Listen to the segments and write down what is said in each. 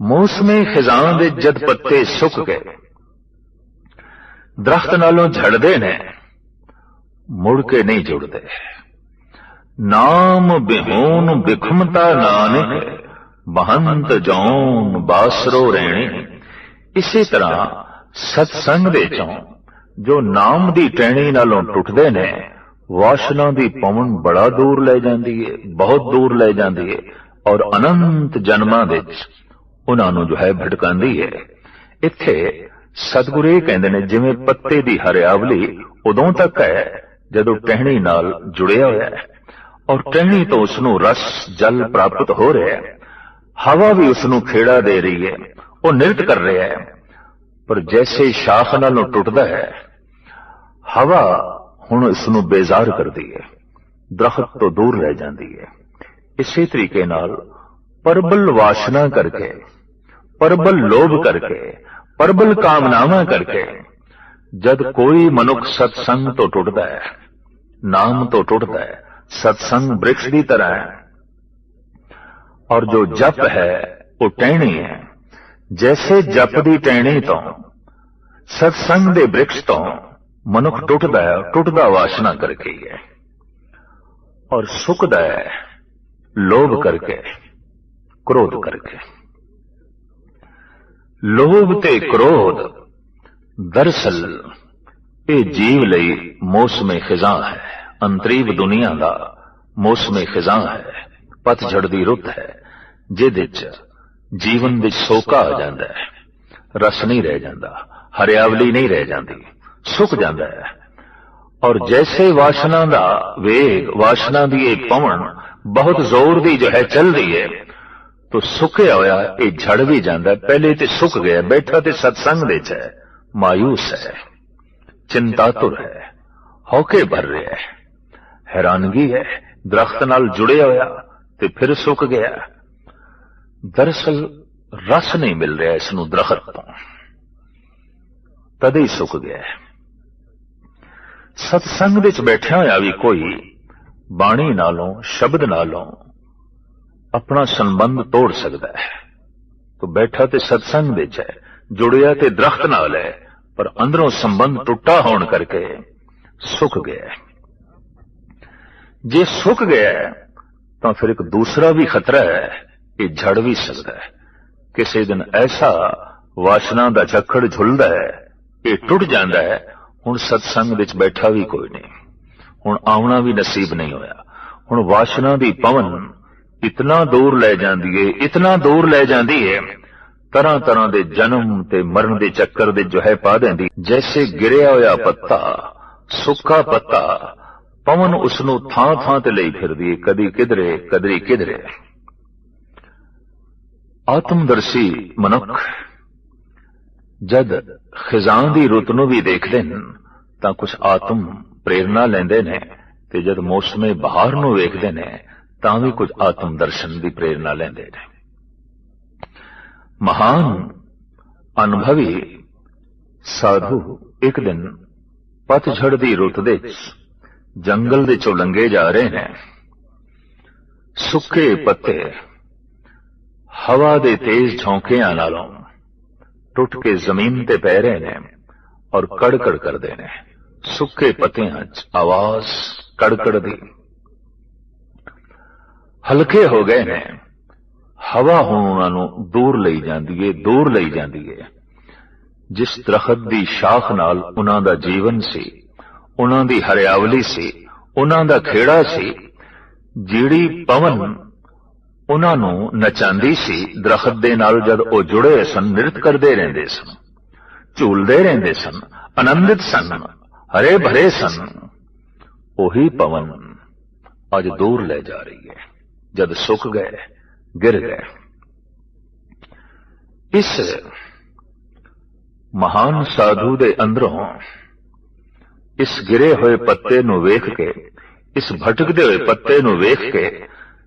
ਮੌਸਮੇ ਖਿਜ਼ਾਂ ਦੇ ਜਦ ਪੱਤੇ ਸੁੱਕ ਗਏ। ਦਰਖਤ ਨਾਲੋਂ ਝੜਦੇ ਨੇ, ਮੁੜ ਕੇ ਨਹੀਂ ਜੁੜਦੇ। ਨਾਮ ਬਿਹੂਨ ਬਿਖਮਤਾ ਨਾਨਕ, ਬਹੰਤ ਜੌਨ ਬਾਸਰੋ ਰਹਿਣੇ ਇਸੇ ਤਰ੍ਹਾਂ ਸਤਸੰਗ ਦੇ ਚੋਂ ਜੋ ਨਾਮ ਦੀ ਟਹਿਣੀ ਨਾਲੋਂ ਟੁੱਟਦੇ ਨੇ, ਵਾਸ਼ਨਾ ਦੀ ਪਵਨ ਬੜਾ ਦੂਰ ਲੈ ਜਾਂਦੀ ਏ, ਬਹੁਤ ਦੂਰ ਲੈ ਜਾਂਦੀ ਏ, ਔਰ ਅਨੰਤ ਜਨਮਾਂ ਵਿੱਚ ਉਹਨਾਂ ਨੂੰ ਜੋ ਹੈ ਭਟਕਾਉਂਦੀ ਹੈ। ਇੱਥੇ ਸਤਿਗੁਰੂ ਕਹਿੰਦੇ ਨੇ, ਜਿਵੇਂ ਪੱਤੇ ਦੀ ਹਰਿਆਵਲੀ ਉਦੋਂ ਤੱਕ ਹੈ ਜਦੋਂ ਟਹਿਣੀ ਨਾਲ ਜੁੜਿਆ ਹੋਇਆ ਹੈ ਔਰ ਟਹਿਣੀ ਤੋਂ ਉਸ ਨੂੰ ਰਸ, ਜਲ ਪ੍ਰਾਪਤ ਹੋ ਰਿਹਾ ਹੈ। ਹਵਾ ਵੀ ਉਸ ਨੂੰ ਖੇੜਾ ਦੇ ਰਹੀ ਹੈ, ਉਹ ਨਿਰਤ ਕਰ ਰਿਹਾ ਹੈ, ਪਰ ਜੈਸੇ ਸ਼ਾਖ ਨਾਲੋਂ ਟੁੱਟਦਾ ਹੈ, ਹਵਾ ਹੁਣ ਇਸ ਨੂੰ ਬੇਜ਼ਾਰ ਕਰਦੀ ਹੈ, ਦਰਖਤ ਤੋਂ ਦੂਰ ਰਹਿ ਜਾਂਦੀ ਹੈ। ਇਸੇ ਤਰੀਕੇ ਨਾਲ ਪਰਬਲ ਵਾਸ਼ਨਾ ਕਰਕੇ ਪਰਬਲ ਲੋਭ ਕਰਕੇ, ਪਰਬਲ ਕਾਮਨਾਵਾਂ ਕਰਕੇ। ਜਦ ਕੋਈ ਮਨੁੱਖ ਸਤਸੰਗ ਤੋਂ ਟੁੱਟਦਾ ਹੈ, ਨਾਮ ਤੋਂ ਟੁੱਟਦਾ ਹੈ, ਸਤਸੰਗ ਬ੍ਰਿਕਸ਼ ਦੀ ਤਰ੍ਹਾਂ ਹੈ। ਔਰ ਜੋ ਜਪ ਹੈ, ਉਹ ਟਹਿਣੀ ਹੈ। ਜੈਸੇ ਜਪ ਦੀ ਟਹਿਣੀ ਤੋਂ, ਸਤਸੰਗ ਦੇ ਬ੍ਰਿਕਸ਼ ਤੋਂ ਮਨੁੱਖ ਟੁੱਟਦਾ ਹੈ, ਟੁੱਟਦਾ ਵਾਸ਼ਨਾ ਕਰਕੇ ਹੀ ਹੈ। ਔਰ ਸੁੱਕਦਾ ਹੈ, ਲੋਭ ਕਰਕੇ, ਕ੍ਰੋਧ ਕਰਕੇ। ਲੋਭ ਤੇ ਕ੍ਰੋਧ। ਦਰਸਲ ਇਹ ਜੀਵ ਲਈ ਮੌਸਮੇ ਖਿਜ਼ਾਂ ਹੈ। ਅੰਤਰੀਵ ਦੁਨੀਆ ਦਾ ਮੌਸਮੇ ਖਿਜ਼ਾਂ ਹੈ। ਪਤਝੜ ਦੀ ਰੁੱਤ ਹੈ ਜਿਹਦੇ ਚ ਜੀਵਨ ਵਿੱਚ ਸੋਕਾ ਆ ਜਾਂਦਾ ਹੈ। ਰਸ ਨਹੀਂ ਰਹਿ ਜਾਂਦਾ ਹਰਿਆਵਲੀ ਨਹੀਂ ਰਹਿ ਜਾਂਦੀ ਸੁੱਕ ਜਾਂਦਾ ਹੈ। ਔਰ ਜੈਸੇ ਵਾਸ਼ਨਾ ਦਾ ਵੇਗ ਵਾਸ਼ਨਾ ਦੀ ਇਹ ਪਵਨ ਬਹੁਤ ਜ਼ੋਰ ਦੀ ਜੋ ਹੈ ਚੱਲਦੀ ਹੈ ਤੋ ਸੁੱਕਿਆ ਹੋਇਆ, ਇਹ ਝੜ ਵੀ ਜਾਂਦਾ ਪਹਿਲੇ ਤੇ ਸੁੱਕ ਗਿਆ, ਬੈਠਾ ਤੇ ਸਤਸੰਗ ਦੇ ਚ ਹੈ। ਮਾਇੂਸ ਹੈ, ਚਿੰਤਾਤੁਰ ਹੈ, ਹੌਕੇ ਭਰ ਰਿਹਾ ਹੈ। ਹੈਰਾਨਗੀ ਹੈ, ਦਰਖਤ ਨਾਲ ਜੁੜਿਆ ਹੋਇਆ ਤੇ ਫਿਰ ਸੁੱਕ ਗਿਆ। ਦਰਸਲ ਰਸ ਨਹੀਂ ਮਿਲ ਰਿਹਾ ਇਸ ਨੂੰ ਦਰਖਤ ਤੋਂ। ਤਦੇ ਹੀ ਸੁੱਕ ਗਿਆ ਸਤਸੰਗ ਵਿੱਚ ਬੈਠਿਆ ਹੋਇਆ ਵੀ ਕੋਈ ਬਾਣੀ ਨਾਲੋਂ, ਸ਼ਬਦ ਨਾਲੋਂ ਆਪਣਾ ਸੰਬੰਧ ਤੋੜ ਸਕਦਾ ਹੈ। ਤੋ ਬੈਠਾ ਤੇ ਸਤਸੰਗ ਵਿੱਚ ਹੈ, ਜੁੜਿਆ ਤੇ ਦਰਖਤ ਨਾਲ ਹੈ, ਪਰ ਅੰਦਰੋਂ ਸੰਬੰਧ ਟੁੱਟਾ ਹੋਣ ਕਰਕੇ ਸੁੱਕ ਗਿਆ ਜੇ ਸੁੱਕ ਗਿਆ ਤਾਂ ਫਿਰ ਇੱਕ ਦੂਸਰਾ ਵੀ ਖਤਰਾ ਹੈ, ਇਹ ਝੜ ਵੀ ਸਕਦਾ ਹੈ। ਕਿਸੇ ਦਿਨ ਐਸਾ ਵਾਸ਼ਨਾ ਦਾ ਝੱਖੜ ਝੁਲਦਾ ਹੈ, ਇਹ ਟੁੱਟ ਜਾਂਦਾ ਹੈ, ਹੁਣ ਸਤਸੰਗ ਵਿੱਚ ਬੈਠਾ ਵੀ ਕੋਈ ਨਹੀਂ। ਹੁਣ ਆਉਣਾ ਵੀ ਨਸੀਬ ਨਹੀਂ ਹੋਇਆ। ਹੁਣ ਵਾਸ਼ਨਾ ਦੀ ਪਵਨ ਇਤਨਾ ਦੂਰ ਲੈ ਜਾਂਦੀ ਏ, ਇਤਨਾ ਦੂਰ ਲੈ ਜਾਂਦੀ ਏ, ਤਰ੍ਹਾਂ ਤਰ੍ਹਾਂ ਦੇ ਜਨਮ ਤੇ ਮਰਨ ਦੇ ਚੱਕਰ ਦੇ ਜੋ ਹੈ ਪਾ ਦਿੰਦੀ। ਜੈਸੇ ਗਿਰਿਆ ਹੋਇਆ ਪੱਤਾ, ਸੁੱਕਾ ਪੱਤਾ, ਪਵਨ ਉਸ ਨੂੰ ਥਾਂ ਥਾਂ ਤੇ ਲਈ ਫਿਰਦੀ ਏ, ਕਦੀ ਕਿਧਰੇ ਕਦੀ ਕਿਧਰੇ। ਆਤਮਦਰਸ਼ੀ ਮਨੁੱਖ, ਜਦ ਖਿਜ਼ਾਂ ਦੀ ਰੁੱਤ ਨੂੰ ਵੀ ਦੇਖਦੇ ਨੇ, ਤਾਂ ਕੁਝ ਆਤਮ ਪ੍ਰੇਰਣਾ ਲੈਂਦੇ ਨੇ, ਤੇ ਜਦ ਮੌਸਮੇ ਬਹਾਰ ਨੂੰ ਵੇਖਦੇ ਨੇ ਤਾਂ ਵੀ ਕੁਝ ਆਤਮ ਦਰਸ਼ਨ ਦੀ ਪ੍ਰੇਰਣਾ ਲੈਂਦੇ ਨੇ। ਮਹਾਨ ਅਨੁਭਵੀ ਸਾਧੂ ਇੱਕ ਦਿਨ ਪਤਝੜ ਦੀ ਰੁੱਤ ਦੇ ਜੰਗਲ ਦੇ ਚੋਂ ਲੰਘੇ ਜਾ ਰਹੇ ਨੇ। ਸੁੱਕੇ ਪੱਤੇ ਹਵਾ ਦੇ ਤੇਜ਼ ਝੋਂਕਿਆਂ ਨਾਲੋਂ ਟੁੱਟ ਕੇ ਜ਼ਮੀਨ ਤੇ ਪੈ ਰਹੇ ਨੇ ਔਰ ਕੜਕੜ ਕਰਦੇ ਨੇ। ਸੁੱਕੇ ਪੱਤਿਆਂ 'ਚ ਆਵਾਜ਼ ਕੜਕੜ ਦੀ ਹਲਕੇ ਹੋ ਗਏ ਨੇ। ਹਵਾ ਹੁਣ ਉਹਨਾਂ ਨੂੰ ਦੂਰ ਲਈ ਜਾਂਦੀ ਏ, ਦੂਰ ਲਈ ਜਾਂਦੀ ਏ। ਜਿਸ ਦਰਖਤ ਦੀ ਸ਼ਾਖ ਨਾਲ ਉਹਨਾਂ ਦਾ ਜੀਵਨ ਸੀ, ਉਹਨਾਂ ਦੀ ਹਰਿਆਵਲੀ ਸੀ, ਉਹਨਾਂ ਦਾ ਖੇੜਾ ਸੀ, ਜਿਹੜੀ ਪਵਨ ਉਹਨਾਂ ਨੂੰ ਨਚਾਉਂਦੀ ਸੀ, ਦਰਖਤ ਦੇ ਨਾਲ ਜਦ ਉਹ ਜੁੜੇ ਸਨ, ਨਿਰਤ ਕਰਦੇ ਰਹਿੰਦੇ ਸਨ, ਝੂਲਦੇ ਰਹਿੰਦੇ ਸਨ, ਆਨੰਦਿਤ ਸਨ, ਹਰੇ ਭਰੇ ਸਨ, ਉਹੀ ਪਵਨ ਅੱਜ ਦੂਰ ਲੈ ਜਾ ਰਹੀ ਹੈ ਜਦ ਸੁੱਕ ਗਏ, ਗਿਰ ਗਏ। ਇਸ ਮਹਾਨ ਸਾਧੂ ਦੇ ਅੰਦਰੋਂ ਇਸ ਗਿਰੇ ਹੋਏ ਪੱਤੇ ਨੂੰ ਵੇਖ ਕੇ, ਇਸ ਭਟਕਦੇ ਹੋਏ ਪੱਤੇ ਨੂੰ ਵੇਖ ਕੇ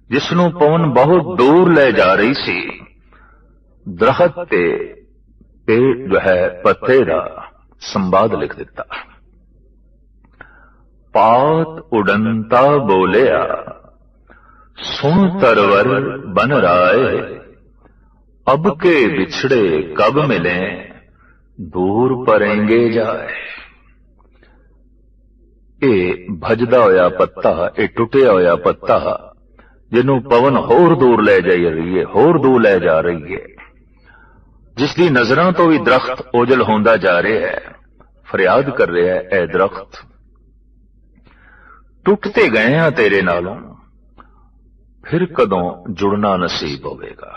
ਜਿਸ ਨੂੰ ਪਵਨ ਬਹੁਤ ਦੂਰ ਲੈ ਜਾ ਰਹੀ ਸੀ, ਦਰਖਤ ਤੇ ਪੇੜ ਜੋ ਹੈ, ਪੱਤੇ ਦਾ ਸੰਵਾਦ ਲਿਖ ਦਿੱਤਾ। ਪਾਤ ਉਡੰਤਾ ਬੋਲਿਆ ਸੁਣ ਤਰਵਰ ਬਨ ਰਾਏ अब के बिछड़े कब मिले ਦੂਰ ਪਰੇਂਗੇ ਜਾਏ ਇਹ ਭਜਦਾ ਹੋਇਆ ਪੱਤਾ ਇਹ ਟੁੱਟਿਆ ਹੋਇਆ ਪੱਤਾ ਜਿਹਨੂੰ ਪਵਨ ਹੋਰ ਦੂਰ ਲੈ ਜਾਈ ਰਹੀ ਹੈ ਹੋਰ ਦੂਰ ਲੈ ਜਾ ਰਹੀ ਹੈ ਜਿਸ ਦੀ ਨਜ਼ਰਾਂ ਤੋਂ ਵੀ ਦਰਖਤ ਓਜਲ ਹੁੰਦਾ ਜਾ ਰਿਹਾ ਹੈ ਫਰਿਆਦ ਕਰ ਰਿਹਾ ਹੈ ਐ ਦਰਖਤ ਟੁੱਟਦੇ ਗਏ ਆ ਤੇਰੇ ਨਾਲੋਂ ਫਿਰ ਕਦੋਂ ਜੁੜਨਾ ਨਸੀਬ ਹੋਵੇਗਾ?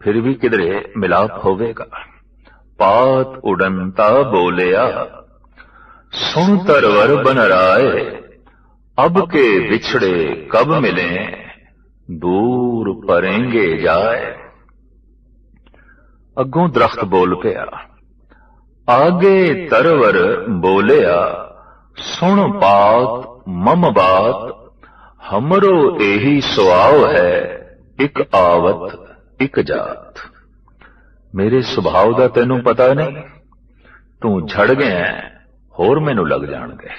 ਫਿਰ ਵੀ ਕਿਧਰੇ ਮਿਲਾਪ ਹੋਵੇਗਾ? ਪਾਤ ਉਡੰਤਾ ਬੋਲਿਆ, ਸੁਣ ਤਰਵਰ ਬਨ ਰਾਏ, ਅਬ ਕੇ ਵਿਛੜੇ ਕਬ ਮਿਲੇ, ਦੂਰ ਪਰੇਂਗੇ ਜਾਏ। ਅੱਗੋਂ ਦਰਖਤ ਬੋਲ ਪਿਆ, ਆਗੇ ਤਰਵਰ ਬੋਲਿਆ, ਸੁਣ ਪਾਤ ਮਮ ਬਾਤ ਹਮਰੋ ਇਹੀ ਸੁਆਵ ਹੈ ਇੱਕ ਆਵਤ ਇੱਕ ਜਾਤ ਮੇਰੇ ਸੁਭਾਅ ਦਾ ਤੈਨੂੰ ਪਤਾ ਨਹੀਂ ਤੂੰ ਝੜ ਗਿਆ ਹੋਰ ਮੈਨੂੰ ਲੱਗ ਜਾਣਗੇ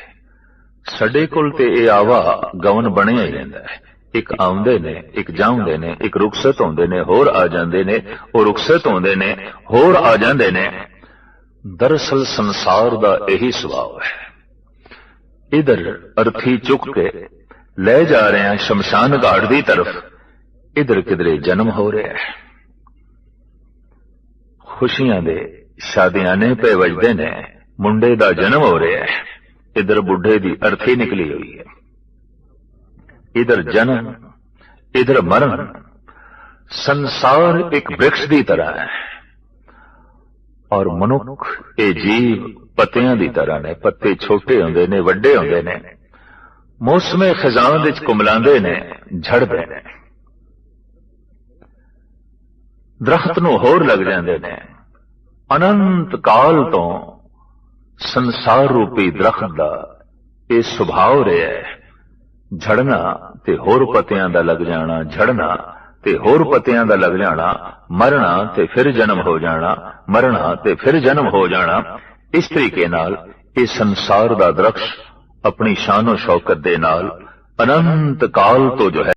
ਸਾਡੇ ਕੋਲ ਤੇ ਇਹ ਆਵਾ ਗਵਨ ਬਣਿਆ ਹੀ ਰਹਿੰਦਾ ਹੈ ਇੱਕ ਆਉਂਦੇ ਨੇ ਇੱਕ ਜਾਉਂਦੇ ਨੇ ਇੱਕ ਰੁਖਸਤ ਹੁੰਦੇ ਨੇ ਹੋਰ ਆ ਜਾਂਦੇ ਨੇ ਉਹ ਰੁਖਸਤ ਹੁੰਦੇ ਨੇ ਹੋਰ ਆ ਜਾਂਦੇ ਨੇ ਦਰਅਸਲ ਸੰਸਾਰ ਦਾ ਇਹੀ ਸੁਭਾਅ ਹੈ ਇਧਰ ਅਰਥੀ ਚੁੱਕ ਕੇ ਲੈ ਜਾ ਰਹੇ ਹਾਂ ਸ਼ਮਸ਼ਾਨ ਘਾਟ ਦੀ ਤਰਫ। ਇਧਰ ਕਿਧਰੇ ਜਨਮ ਹੋ ਰਿਹਾ ਹੈ। ਖੁਸ਼ੀਆਂ ਦੇ ਸ਼ਾਦੀਆਂ ਪੇ ਵਜਦੇ ਨੇ। ਮੁੰਡੇ ਦਾ ਜਨਮ ਹੋ ਰਿਹਾ ਹੈ। ਇਧਰ ਬੁੱਢੇ ਦੀ ਅਰਥੀ ਨਿਕਲੀ ਹੋਈ ਹੈ। ਇਧਰ ਜਨਮ, ਇਧਰ ਮਰਨ। ਸੰਸਾਰ ਇੱਕ ਬ੍ਰਿਕਸ਼ ਦੀ ਤਰ੍ਹਾਂ ਹੈ। ਔਰ ਮਨੁੱਖ, ਇਹ ਜੀਵ ਪੱਤਿਆਂ ਦੀ ਤਰ੍ਹਾਂ ਨੇ। ਪੱਤੇ ਛੋਟੇ ਹੁੰਦੇ ਨੇ, ਵੱਡੇ ਹੁੰਦੇ ਨੇ। ਮੌਸਮੇ ਖਜ਼ਾਨ ਵਿੱਚ ਕੁਮਲਾਉਂਦੇ ਨੇ, ਝੜਦੇ ਨੇ। ਦਰਖਤ ਨੂੰ ਹੋਰ ਲੱਗ ਜਾਂਦੇ ਨੇ। ਅਨੰਤ ਕਾਲ ਤੋਂ ਸੰਸਾਰ ਰੂਪੀ ਦਰਖਤ ਦਾ ਇਹ ਸੁਭਾਅ ਰਿਹਾ ਹੈ। ਝੜਨਾ ਤੇ ਹੋਰ ਪਤਿਆਂ ਦਾ ਲੱਗ ਜਾਣਾ, ਝੜਨਾ ਤੇ ਹੋਰ ਪਤਿਆਂ ਦਾ ਲੱਗ ਜਾਣਾ, ਮਰਨਾ ਤੇ ਫਿਰ ਜਨਮ ਹੋ ਜਾਣਾ, ਮਰਨਾ ਤੇ ਫਿਰ ਜਨਮ ਹੋ ਜਾਣਾ। ਇਸ ਤਰੀਕੇ ਨਾਲ ਇਹ ਸੰਸਾਰ ਦਾ ਦਰਖਤ ਆਪਣੀ ਸ਼ਾਨੋ ਸ਼ੌਕਤ ਦੇ ਨਾਲ ਅਨੰਤ ਕਾਲ ਤੋਂ ਜੋ ਹੈ